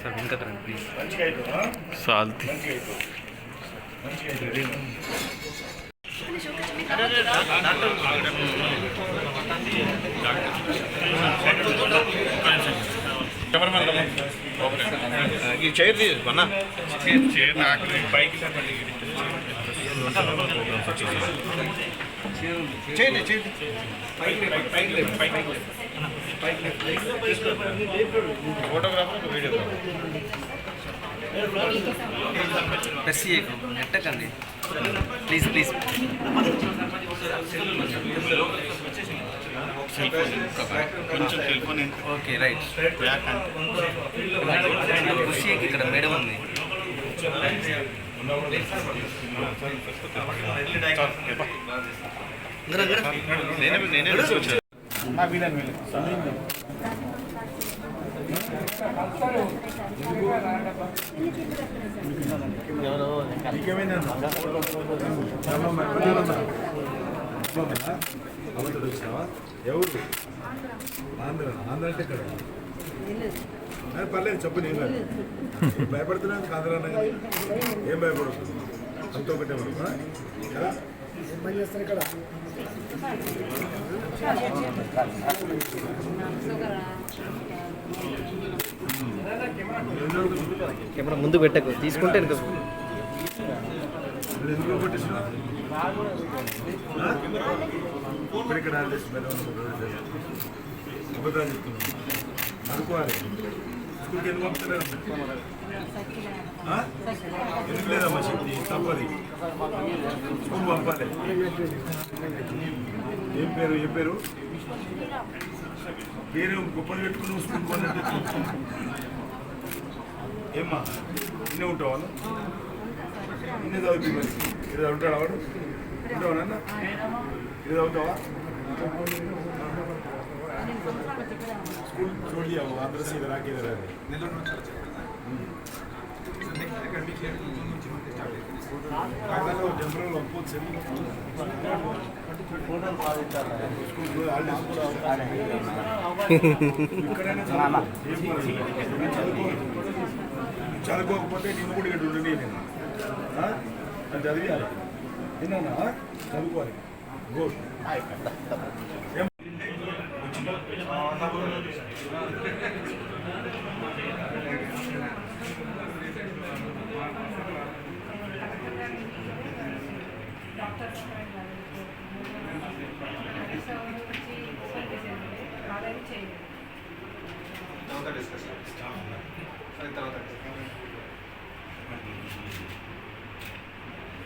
Sir వెనక రండి please మంచిగా అవుతుందా సాల్తీ మంచిగా అవుతుంది మంచిగా అవుతుంది ఈ చైర్ తీసుకున్నా పైకి చేయండి చేయండి ఫోటోగ్రాఫర్ వీడియో ప్రెస్ చేయకు నెట్టకండి ప్లీజ్ ప్లీజ్ ఓకే రైట్ చేయకు ఇక్కడ మేడం ఉంది నేనే నేనే తీసుకొచ్చాను ఎవరు ఆంధ్ర ఆంధ్ర అంటే ఇక్కడ పర్లేదు చెప్పు నేను భయపడుతున్నాను ఆంధ్ర అన్న కానీ ఏం భయపడదు అంత ఒకటే మనం చేస్తారు ఇక్కడ కెమెరా ముందు పెట్టకు తీసుకుంటే ఎందుకు? ఇక్కడ చెప్తున్నాను అనుకోవాలి స్కూల్కి ఎందుకు పంపుతలేరు ఆ? ఎందుకు లేదమ్మా శక్తి? తప్పది. స్కూల్ పంపాలి. ఏం పేరు? ఏ పేరు? పేరు గొప్పలు పెట్టుకుని స్కూల్ పంపితే ఏమ్మా? ఇన్నే ఉంటావా నువ్వు? ఇన్నే చదువుతుంది మరి. ఇది ఉంటాడా వాడు? ఉంటావు నాన్న? ఇది చదువుతావా? స్కూల్ చూడలేవు ఆంధ్ర సీద రాకేది జనరల్ ఒప్పుకోవచ్చు స్కూల్ హాలిడేస్ ఇక్కడైనా చదువు. ఏం పర్వాలేదు. చదువుకో చదువుకోకపోతే నేను కూడా ఇక్కడ ఉండని నేను ఆ? అది చదివియాలి విన్నానా చదువుకోవాలి గుడ్ ఏం తర్వాత డిస్కషన్ తర్వాత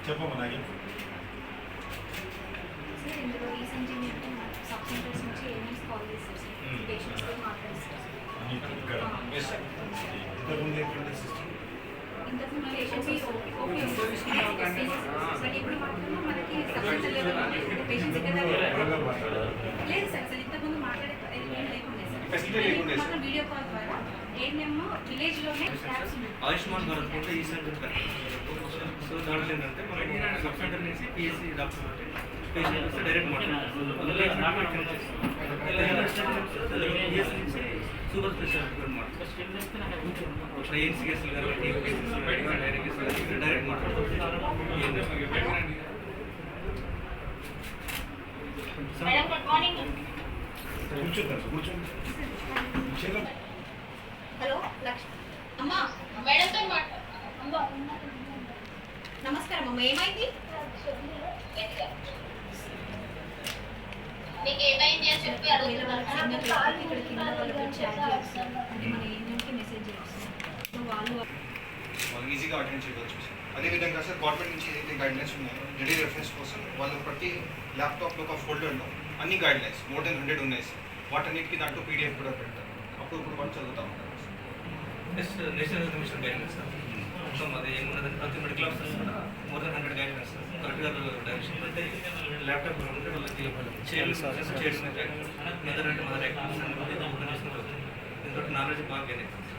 చెప్పమ్మా నాగే సార్ ఇందులో రీసెంట్ సెంటర్స్ నుంచి ఏఎంఎస్ కాల్ చేశారు సార్ పేషెంట్స్తో మాట్లాడిస్తారు ఇక్కడ ఇంతకుముందు ఎటువంటి సిస్టమ్ ఇంతకుముందు పేషెంట్స్ ఓకే సార్ ఇప్పుడు మాత్రం మనకి సబ్ సెంటర్ లెవెల్ పేషెంట్స్ కదా లేదు సార్ అసలు ఇంతకుముందు మాట్లాడే ఏం లేకుండే Facility సార్ లేకుండే సార్. మాత్రం వీడియో కాల్ ద్వారా ఏంటేమో విలేజ్లోనే స్టాఫ్స్ ఉన్నాయి ఆయుష్మాన్ భారత్ కూడా ఈ సెంటర్ సో దాంట్లో ఏంటంటే మనం సబ్ సెంటర్ నుంచి పిఎస్సి డాక్టర్ అంటే పేషెంట్ వస్తే డైరెక్ట్ మాట్లాడతాం పిఎస్సి నుంచి సూపర్ స్పెషాలిటీ అనమాట ఇక్కడ ఏం కేసులు కాబట్టి ఏం కేసులు డైరెక్ట్ కేసులు డైరెక్ట్ కూర్చుంటారు కూర్చోండి హలో లక్ష్మి అమ్మా మేడంతో మాట్లాడు నమస్కారం అమ్మ ఏమైంది నీకు ఏమైంది అని చెప్పి అడుగుతున్నాను ఇక్కడ కింద వాళ్ళకి చాట్ చేస్తారు అంటే మన ఏంటంటే మెసేజ్ చేస్తారు సో వాళ్ళు వాళ్ళు ఈజీగా అటెండ్ చేయవచ్చు అదేవిధంగా సార్ గవర్నమెంట్ నుంచి ఏదైతే గైడ్లైన్స్ ఉన్నాయో రెడీ రెఫరెన్స్ కోసం వాళ్ళ ప్రతి ల్యాప్టాప్లో ఒక ఫోల్డర్లో అన్ని గైడ్లైన్స్ మోర్ దెన్ హండ్రెడ్ ఉన్నాయి సార్. వాటన్నిటికీ దాంట్లో పీడిఎఫ్ కూడా పెడతారు. అప్పుడు ఇప్పుడు వాళ్ళు చదువుతూ ఉంటారు. నెక్స్ట్ నేషనల్ మిషన్ గైడ్లైన్స్ మొత్తం అది ఏమున్నదంటే ప్రతి మెడికల్ ఆఫీసర్స్ కూడా మోర్ దెన్ హండ్రెడ్ గైడ్లైన్స్ కరెక్ట్గా డైరెక్షన్ పెడితే ల్యాప్టాప్ ఉంటే వాళ్ళకి చేయాల్సిన చేయాల్సిన మదర్ అంటే మదర్ యాక్టివిటీస్ అనేది ఆర్గనైజేషన్ దీంతో నాలెడ్జ్ బాగా గెయిన్ అవుతుంది